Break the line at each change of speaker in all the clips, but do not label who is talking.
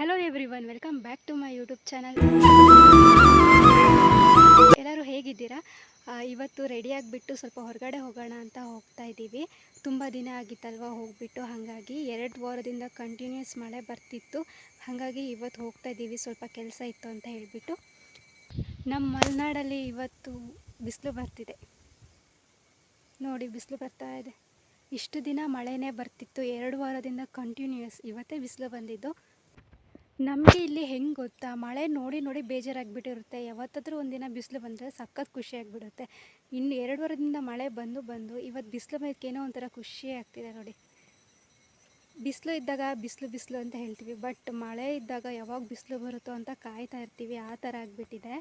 Hello everyone welcome back to my YouTube channel ಎಲ್ಲರೂ ಹೇಗಿದ್ದೀರಾ? ಇವತ್ತು ರೆಡಿಯಾಗಿಬಿಟ್ಟು ಸ್ವಲ್ಪ ಹೊರಗಡೆ ಹೋಗೋಣ ಅಂತ ಹೋಗ್ತಾ ಇದ್ದೀವಿ. ತುಂಬ ದಿನ ಆಗಿತ್ತಲ್ವ ಹೋಗಿಬಿಟ್ಟು, ಹಾಗಾಗಿ ಎರಡು ವಾರದಿಂದ ಕಂಟಿನ್ಯೂಸ್ ಮಳೆ ಬರ್ತಿತ್ತು. ಹಾಗಾಗಿ ಇವತ್ತು ಹೋಗ್ತಾ ಇದ್ದೀವಿ, ಸ್ವಲ್ಪ ಕೆಲಸ ಇತ್ತು ಅಂತ ಹೇಳಿಬಿಟ್ಟು. ನಮ್ಮ ಮಲೆನಾಡಲ್ಲಿ ಇವತ್ತು ಬಿಸಿಲು ಬರ್ತಿದೆ. ನೋಡಿ, ಬಿಸಿಲು ಬರ್ತಾ ಇದೆ. ಇಷ್ಟು ದಿನ ಮಳೆನೇ ಬರ್ತಿತ್ತು. ಎರಡು ವಾರದಿಂದ ಕಂಟಿನ್ಯೂಯಸ್ ಇವತ್ತೇ ಬಿಸಿಲು ಬಂದಿದ್ದು. ನಮಗೆ ಇಲ್ಲಿ ಹೆಂಗೆ ಗೊತ್ತಾ? ಮಳೆ ನೋಡಿ ನೋಡಿ ಬೇಜಾರಾಗಿಬಿಟ್ಟಿರುತ್ತೆ. ಯಾವತ್ತಾದ್ರೂ ಒಂದಿನ ಬಿಸಿಲು ಬಂದರೆ ಸಖತ್ ಖುಷಿ ಆಗಿಬಿಡುತ್ತೆ. ಇನ್ನು ಎರಡು ವಾರದಿಂದ ಮಳೆ ಬಂದು ಬಂದು ಇವತ್ತು ಬಿಸಿಲು ಏನೋ ಒಂಥರ ಖುಷಿ ಆಗ್ತಿದೆ ನೋಡಿ. ಬಿಸಿಲು ಇದ್ದಾಗ ಬಿಸಿಲು ಬಿಸಿಲು ಅಂತ ಹೇಳ್ತೀವಿ. ಬಟ್ ಮಳೆ ಇದ್ದಾಗ ಯಾವಾಗ ಬಿಸಿಲು ಬರುತ್ತೋ ಅಂತ ಕಾಯ್ತಾ ಇರ್ತೀವಿ. ಆ ಥರ ಆಗಿಬಿಟ್ಟಿದೆ.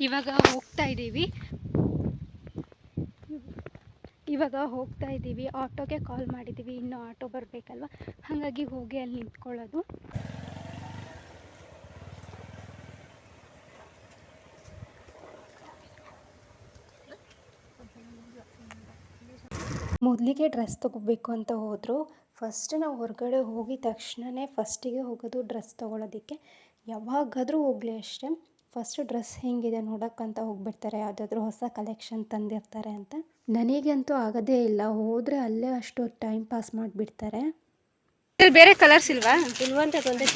ಇವಾಗ ಹೋಗ್ತಾ ಇದ್ದೀವಿ ಇವಾಗ ಹೋಗ್ತಾ ಇದ್ದೀವಿ, ಆಟೋಗೆ ಕಾಲ್ ಮಾಡಿದ್ದೀವಿ, ಇನ್ನೂ ಆಟೋ ಬರಬೇಕಲ್ವ? ಹಾಗಾಗಿ ಹೋಗಿ ಅಲ್ಲಿ ನಿಂತ್ಕೊಳ್ಳೋದು. ಮೊದಲಿಗೆ ಡ್ರೆಸ್ ತೊಗೋಬೇಕು ಅಂತ ಹೋದರು. ಫಸ್ಟ್ ನಾವು ಹೊರಗಡೆ ಹೋಗಿದ ತಕ್ಷಣವೇ ಫಸ್ಟಿಗೆ ಹೋಗೋದು ಡ್ರೆಸ್ ತೊಗೊಳೋದಕ್ಕೆ. ಯಾವಾಗಾದರೂ ಹೋಗಲಿ ಅಷ್ಟೇ. ಫಸ್ಟ್ ಡ್ರೆಸ್ ಹೆಂಗಿದೆ ನೋಡೋಕ್ಕಂತ ಹೋಗ್ಬಿಡ್ತಾರೆ. ಯಾವುದಾದ್ರೂ ಹೊಸ ಕಲೆಕ್ಷನ್ ತಂದಿರ್ತಾರೆ ಅಂತ. ನನಗಂತೂ ಆಗೋದೇ ಇಲ್ಲ. ಹೋದರೆ ಅಲ್ಲೇ ಅಷ್ಟು ಟೈಮ್ ಪಾಸ್ ಮಾಡಿಬಿಡ್ತಾರೆ. ಬೇರೆ ಕಲರ್ಸ್ ಇಲ್ವಾ?
ಇಲ್ವಂತ ಒಂದೇ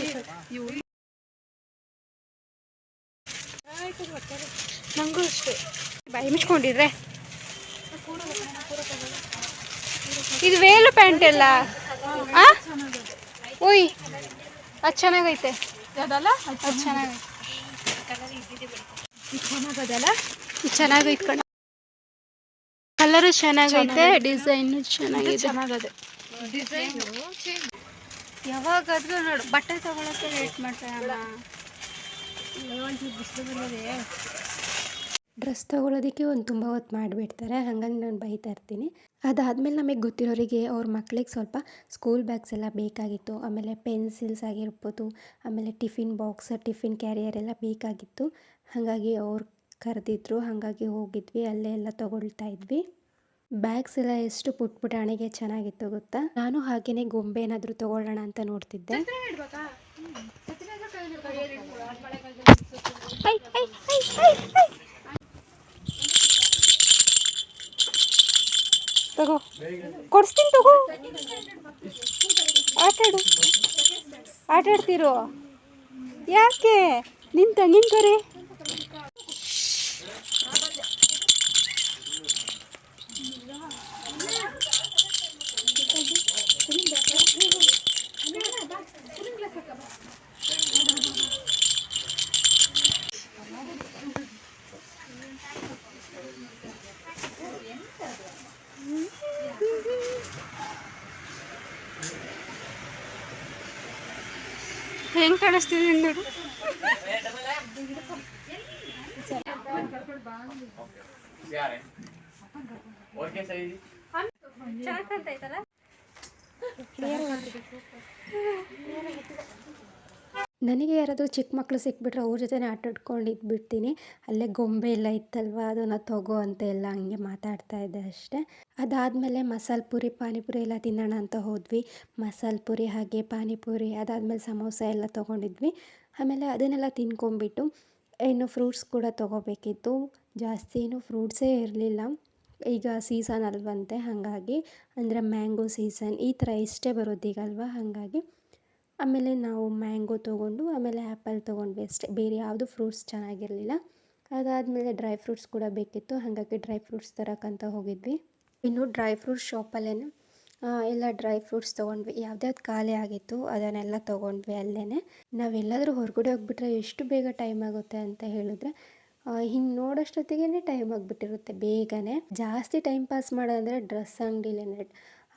ನನಗೂ ಅಷ್ಟೇ. ಬಾಯಿ ಮುಚ್ಕೊಂಡಿದ್ರೆ? ಇದು ವೇಲು ಪ್ಯಾಂಟ್ ಎಲ್ಲ ಆ? ಓಯ್ ಅದು ಚೆನ್ನಾಗೈತೆ.
ಅದಲ್ಲ?
ಅದು ಚೆನ್ನಾಗೈತೆ. ಚೆನ್ನಾಗೈತೆ ಕಣ. ಕಲರು ಚೆನ್ನಾಗೈತೆ ಡಿಸೈನು ಚೆನ್ನಾಗಿದೆ.
ಚೆನ್ನಾಗದೆ.
ಯಾವಾಗಾದ್ರೂ ನೋಡು ಬಟ್ಟೆ ತಗೊಳಕ್ಕೆ ವೇಟ್ ಮಾಡ್ತಾರಲ್ಲ
ಬಿಸಿಲು ಬಂದದೆ
ಡ್ರೆಸ್ ತೊಗೊಳೋದಕ್ಕೆ ಒಂದು ತುಂಬ ಹೊತ್ತು ಮಾಡಿಬಿಡ್ತಾರೆ ಹಾಗಾಗಿ ನಾನು ಬೈತಾ ಇರ್ತೀನಿ. ಅದಾದಮೇಲೆ ನಮಗೆ ಗೊತ್ತಿರೋರಿಗೆ ಅವ್ರ ಮಕ್ಳಿಗೆ ಸ್ವಲ್ಪ ಸ್ಕೂಲ್ ಬ್ಯಾಗ್ಸ್ ಎಲ್ಲ ಬೇಕಾಗಿತ್ತು ಆಮೇಲೆ ಪೆನ್ಸಿಲ್ಸ್ ಆಗಿರ್ಬೋದು ಆಮೇಲೆ ಟಿಫಿನ್ ಬಾಕ್ಸ್ ಟಿಫಿನ್ ಕ್ಯಾರಿಯರ್ ಎಲ್ಲ ಬೇಕಾಗಿತ್ತು. ಹಾಗಾಗಿ ಅವ್ರು ಕರೆದಿದ್ರು, ಹಾಗಾಗಿ ಹೋಗಿದ್ವಿ, ಅಲ್ಲೇ ಎಲ್ಲ ತೊಗೊಳ್ತಾ ಇದ್ವಿ. ಬ್ಯಾಗ್ಸ್ ಎಲ್ಲ ಎಷ್ಟು ಪುಟ್ ಪುಟಾಣಿಗೆ ಚೆನ್ನಾಗಿತ್ತು ಗೊತ್ತಾ? ನಾನು ಹಾಗೇನೆ ಗೊಂಬೆ ಏನಾದರೂ ತೊಗೊಳ್ಳೋಣ ಅಂತ ನೋಡ್ತಿದ್ದೆ.
ತಗೋ. ಕೊಡಿಸ್ತೀನಿ ತಗೋ. ಆಟಾಡು ಆಟಾಡ್ತಿರೋ ಯಾಕೆ? ನಿನ್ ತಂಗಿನ ಕರಿ. ಹೆಂಗ್ ಕಾಣಿಸ್ತಿದೆ ನೋಡು
ನನಗೆ ಯಾರಾದರೂ ಚಿಕ್ಕ ಮಕ್ಕಳು ಸಿಕ್ಬಿಟ್ರೆ ಅವ್ರ ಜೊತೆ ಆಟಾಡ್ಕೊಂಡು ಇದ್ಬಿಡ್ತೀನಿ. ಅಲ್ಲೇ ಗೊಂಬೆ ಎಲ್ಲ ಇತ್ತಲ್ವ, ಅದನ್ನು ತಗೋ ಅಂತ ಎಲ್ಲ ಹಂಗೆ ಮಾತಾಡ್ತಾ ಇದ್ದೆ ಅಷ್ಟೇ. ಅದಾದಮೇಲೆ ಮಸಾಲೆ ಪುರಿ, ಪಾನಿಪುರಿ ಎಲ್ಲ ತಿನ್ನೋಣ ಅಂತ ಹೋದ್ವಿ. ಮಸಾಲೆ ಪುರಿ ಹಾಗೆ ಪಾನಿಪುರಿ, ಅದಾದಮೇಲೆ ಸಮೋಸ ಎಲ್ಲ ತೊಗೊಂಡಿದ್ವಿ. ಆಮೇಲೆ ಅದನ್ನೆಲ್ಲ ತಿನ್ಕೊಂಬಿಟ್ಟು ಇನ್ನು ಫ್ರೂಟ್ಸ್ ಕೂಡ ತೊಗೋಬೇಕಿತ್ತು. ಜಾಸ್ತಿ ಏನು ಫ್ರೂಟ್ಸೇ ಇರಲಿಲ್ಲ. ಈಗ ಸೀಸನ್ ಅಲ್ವಂತೆ, ಹಾಗಾಗಿ. ಅಂದರೆ ಮ್ಯಾಂಗೋ ಸೀಸನ್ ಈ ಥರ ಇಷ್ಟೇ ಬರೋದು ಈಗ ಅಲ್ವಾ, ಹಾಗಾಗಿ. ಆಮೇಲೆ ನಾವು ಮ್ಯಾಂಗೋ ತೊಗೊಂಡು, ಆಮೇಲೆ ಆ್ಯಪಲ್ ತೊಗೊಂಡ್ವಿ ಅಷ್ಟೇ. ಬೇರೆ ಯಾವುದು ಫ್ರೂಟ್ಸ್ ಚೆನ್ನಾಗಿರಲಿಲ್ಲ. ಅದಾದಮೇಲೆ ಡ್ರೈ ಫ್ರೂಟ್ಸ್ ಕೂಡ ಬೇಕಿತ್ತು. ಹಾಗಾಗಿ ಡ್ರೈ ಫ್ರೂಟ್ಸ್ ತರೋಕ್ಕಂತ ಹೋಗಿದ್ವಿ. ಇನ್ನು ಡ್ರೈ ಫ್ರೂಟ್ಸ್ ಶಾಪಲ್ಲೇ ಎಲ್ಲ ಡ್ರೈ ಫ್ರೂಟ್ಸ್ ತೊಗೊಂಡ್ವಿ. ಯಾವ್ದ್ಯಾವ್ದು ಖಾಲಿ ಆಗಿತ್ತು ಅದನ್ನೆಲ್ಲ ತೊಗೊಂಡ್ವಿ ಅಲ್ಲೇ ನಾವೆಲ್ಲಾದರೂ ಹೊರಗಡೆ ಹೋಗ್ಬಿಟ್ರೆ ಎಷ್ಟು ಬೇಗ ಟೈಮ್ ಆಗುತ್ತೆ ಅಂತ ಹೇಳಿದ್ರೆ ಹಿಂಗೆ ನೋಡೋಷ್ಟೊತ್ತಿಗೆ ಟೈಮ್ ಆಗಿಬಿಟ್ಟಿರುತ್ತೆ ಬೇಗನೆ. ಜಾಸ್ತಿ ಟೈಮ್ ಪಾಸ್ ಮಾಡೋದಂದರೆ ಡ್ರೆಸ್ ಅಂಗಡಿಲೇನೆ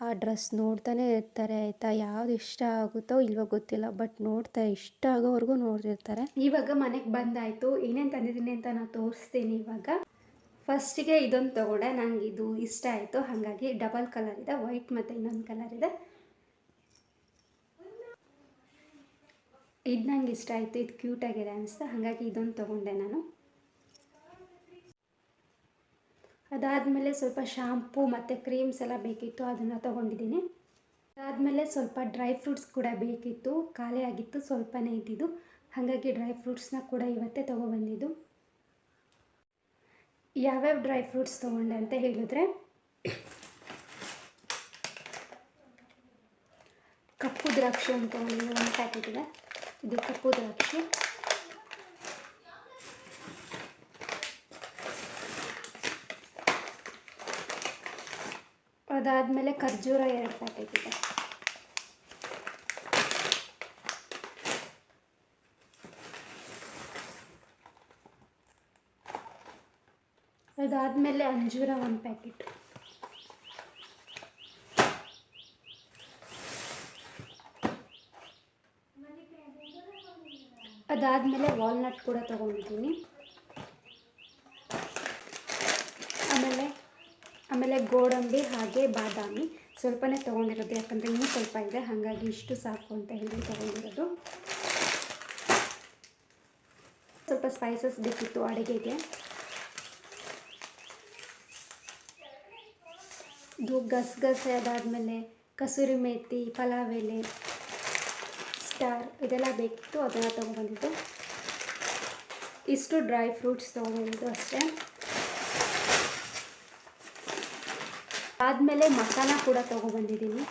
ಆ ಡ್ರೆಸ್ ನೋಡ್ತಾನೆ ಇರ್ತಾರೆ ಆಯಿತಾ? ಯಾವ್ದು ಇಷ್ಟ ಆಗುತ್ತೋ ಇಲ್ವೋ ಗೊತ್ತಿಲ್ಲ ಬಟ್ ನೋಡ್ತಾ ಇಷ್ಟ ಆಗೋವರೆಗೂ ನೋಡ್ತಿರ್ತಾರೆ.
ಇವಾಗ ಮನೆಗೆ ಬಂದಾಯಿತು. ಏನೇನು ತಂದಿದ್ದೀನಿ ಅಂತ ನಾನು ತೋರಿಸ್ತೀನಿ ಇವಾಗ. ಫಸ್ಟಿಗೆ ಇದೊಂದು ತೊಗೊಂಡೆ ನಂಗೆ ಇದು ಇಷ್ಟ ಆಯಿತು. ಹಾಗಾಗಿ ಡಬಲ್ ಕಲರ್ ಇದೆ ವೈಟ್ ಮತ್ತು ಇನ್ನೊಂದು ಕಲರ್ ಇದೆ. ಇದು ನಂಗೆ ಇಷ್ಟ ಆಯಿತು, ಇದು ಕ್ಯೂಟಾಗಿದೆ ಅನಿಸ್ತು. ಹಾಗಾಗಿ ಇದೊಂದು ತೊಗೊಂಡೆ ನಾನು.
ಅದಾದಮೇಲೆ ಸ್ವಲ್ಪ ಶಾಂಪೂ ಮತ್ತು ಕ್ರೀಮ್ಸ್ ಎಲ್ಲ ಬೇಕಿತ್ತು, ಅದನ್ನು ತೊಗೊಂಡಿದ್ದೀನಿ. ಅದಾದಮೇಲೆ ಸ್ವಲ್ಪ ಡ್ರೈ ಫ್ರೂಟ್ಸ್ ಕೂಡ ಬೇಕಿತ್ತು, ಖಾಲಿ ಆಗಿತ್ತು, ಸ್ವಲ್ಪನೇ ಇದ್ದಿದ್ದು. ಹಾಗಾಗಿ ಡ್ರೈ ಫ್ರೂಟ್ಸ್ನ ಕೂಡ ಇವತ್ತೇ ತೊಗೊಬಂದಿದ್ದು ಯಾವ್ಯಾವ ಡ್ರೈ ಫ್ರೂಟ್ಸ್ ತೊಗೊಂಡೆ ಅಂತ ಹೇಳಿದ್ರೆ ಕಪ್ಪು ದ್ರಾಕ್ಷಿ ಅಂತ ಒಂದು ಒಂದು ಪ್ಯಾಕೆಟ್ ಇದೆ. ಇದು ಕಪ್ಪು ದ್ರಾಕ್ಷಿ. ಅದಾದಮೇಲೆ ಖರ್ಜೂರ ಎರಡು ಪ್ಯಾಕೆಟ್ ಇದೆ. ಅದಾದಮೇಲೆ ಅಂಜೂರ ಒಂದು ಪ್ಯಾಕೆಟ್. ಅದಾದಮೇಲೆ ವಾಲ್ನಟ್ ಕೂಡ ತೊಗೊಂಡಿದ್ದೀನಿ. ಆಮೇಲೆ ಆಮೇಲೆ ಗೋಡಂಬಿ ಹಾಗೆ ಬಾದಾಮಿ ಸ್ವಲ್ಪನೇ ತೊಗೊಂಡಿರೋದು. ಯಾಕಂದರೆ ಇನ್ನೂ ಸ್ವಲ್ಪ ಇದೆ. ಹಾಗಾಗಿ ಇಷ್ಟು ಸಾಕು ಅಂತ ಹೇಳಿ ತೊಗೊಂಡಿರೋದು. ಸ್ವಲ್ಪ ಸ್ಪೈಸಸ್ ಬೇಕಿತ್ತು ಅಡುಗೆಗೆ. ಇದು ಗಸಗಸೆ ಅದಾದಮೇಲೆ ಕಸೂರಿ ಮೇಥಿ ಪಲಾವ್ ಎಲೆ ಸ್ಟಾರ್ ಇದೆಲ್ಲ ಬೇಕಿತ್ತು ಅದನ್ನು ತೊಗೊಬಂದಿದ್ದು ಇಷ್ಟು ಡ್ರೈ ಫ್ರೂಟ್ಸ್ ತೊಗೊಬಂದಿದ್ದು ಅಷ್ಟೇ. ಆದಮೇಲೆ ಮಖಾನ ಕೂಡ ತೊಗೊಬಂದಿದ್ದೀನಿ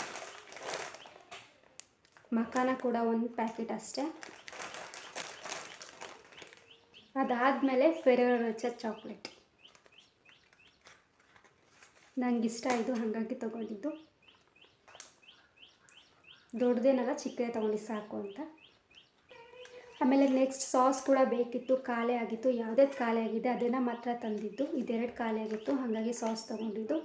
ಮಖಾನ ಕೂಡ ಒಂದು ಪ್ಯಾಕೆಟ್ ಅಷ್ಟೇ. ಅದಾದಮೇಲೆ ಫೆರರ್ ಚಾಕ್ಲೇಟ್. ನಂಗೆ ಇಷ್ಟ ಆಯಿತು ಹಾಗಾಗಿ ತೊಗೊಂಡಿದ್ದು. ದೊಡ್ಡದೇನಲ್ಲ, ಚಿಕ್ಕದೇ ತೊಗೊಂಡು ಸಾಕು ಅಂತ. ಆಮೇಲೆ ನೆಕ್ಸ್ಟ್ ಸಾಸ್ ಕೂಡ ಬೇಕಿತ್ತು, ಖಾಲಿ ಆಗಿತ್ತು, ಯಾವುದೇ ಖಾಲಿ ಆಗಿದೆ ಅದನ್ನು ಮಾತ್ರ ತಂದಿದ್ದು. ಇದೆರಡು ಖಾಲಿ ಆಗಿತ್ತು, ಹಾಗಾಗಿ ಸಾಸ್ ತೊಗೊಂಡಿದ್ದು.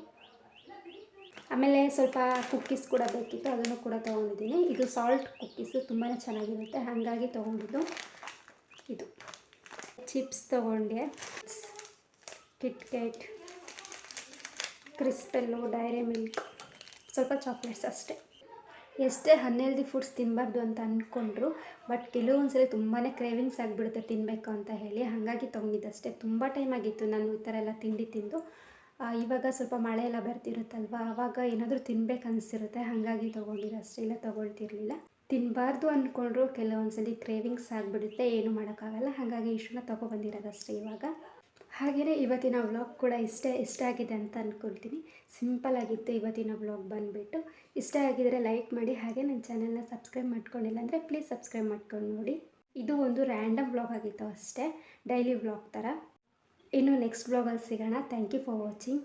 ಆಮೇಲೆ ಸ್ವಲ್ಪ ಕುಕ್ಕೀಸ್ ಕೂಡ ಬೇಕಿತ್ತು, ಅದನ್ನು ಕೂಡ ತೊಗೊಂಡಿದ್ದೀನಿ. ಇದು ಸಾಲ್ಟ್ ಕುಕ್ಕೀಸು ತುಂಬಾ ಚೆನ್ನಾಗಿರುತ್ತೆ, ಹಾಗಾಗಿ ತೊಗೊಂಡಿದ್ದು ಇದು. ಚಿಪ್ಸ್ ತೊಗೊಂಡೆ. ಕಿಟ್ಕೆಟ್ ಕ್ರಿಸ್ಪೆಲ್ಲು, ಡೈರಿ ಮಿಲ್ಕ್, ಸ್ವಲ್ಪ ಚಾಕ್ಲೇಟ್ಸ್ ಅಷ್ಟೇ. ಎಷ್ಟೇ ಹನ್ನೆಲ್ದಿ ಫುಡ್ಸ್ ತಿನ್ನಬಾರ್ದು ಅಂತ ಅಂದ್ಕೊಂಡ್ರು ಬಟ್ ಕೆಲವೊಂದ್ಸಲ ತುಂಬಾ ಕ್ರೇವಿಂಗ್ಸ್ ಆಗಿಬಿಡುತ್ತೆ ತಿನ್ನಬೇಕು ಅಂತ ಹೇಳಿ. ಹಾಗಾಗಿ ತೊಗೊಂಡಿದ್ದಷ್ಟೇ. ತುಂಬ ಟೈಮ್ ಆಗಿತ್ತು ನಾನು ಈ ಥರ ಎಲ್ಲ ತಿಂಡಿ ತಿಂದು. ಇವಾಗ ಸ್ವಲ್ಪ ಮಳೆ ಎಲ್ಲ ಬರ್ತಿರುತ್ತಲ್ವ ಆವಾಗ ಏನಾದರೂ ತಿನ್ಬೇಕು ಅನಿಸಿರುತ್ತೆ. ಹಾಗಾಗಿ ತೊಗೊಂಡಿದ್ದಷ್ಟೇ. ಇಲ್ಲ, ತೊಗೊಳ್ತಿರ್ಲಿಲ್ಲ. ತಿನ್ನಬಾರ್ದು ಅಂದ್ಕೊಂಡ್ರು ಕೆಲವೊಂದ್ಸಲಿ ಕ್ರೇವಿಂಗ್ಸ್ ಆಗಿಬಿಡುತ್ತೆ, ಏನು ಮಾಡೋಕ್ಕಾಗಲ್ಲ. ಹಾಗಾಗಿ ಇಷ್ಟನ್ನ ತೊಗೊಬಂದಿರೋದಷ್ಟೇ ಇವಾಗ. ಹಾಗೆಯೇ ಇವತ್ತಿನ ವ್ಲಾಗ್ ಕೂಡ ಇಷ್ಟ ಇಷ್ಟ ಆಗಿದೆ ಅಂತ ಅಂದ್ಕೊಳ್ತೀನಿ ಸಿಂಪಲ್ ಆಗಿತ್ತು ಇವತ್ತಿನ ವ್ಲಾಗ್ ಬಂದುಬಿಟ್ಟು. ಇಷ್ಟ ಆಗಿದರೆ ಲೈಕ್ ಮಾಡಿ, ಹಾಗೆ ನನ್ನ ಚಾನಲ್ನ ಸಬ್ಸ್ಕ್ರೈಬ್ ಮಾಡ್ಕೊಂಡಿಲ್ಲ ಅಂದರೆ ಪ್ಲೀಸ್ ಸಬ್ಸ್ಕ್ರೈಬ್ ಮಾಡ್ಕೊಂಡು ನೋಡಿ. ಇದು ಒಂದು ರ್ಯಾಂಡಮ್ ವ್ಲಾಗ್ ಆಗಿತ್ತು ಅಷ್ಟೇ ಡೈಲಿ ವ್ಲಾಗ್ ಥರ ಇನ್ನು ನೆಕ್ಸ್ಟ್ ವ್ಲಾಗಲ್ಲಿ ಸಿಗೋಣ. Thank you for watching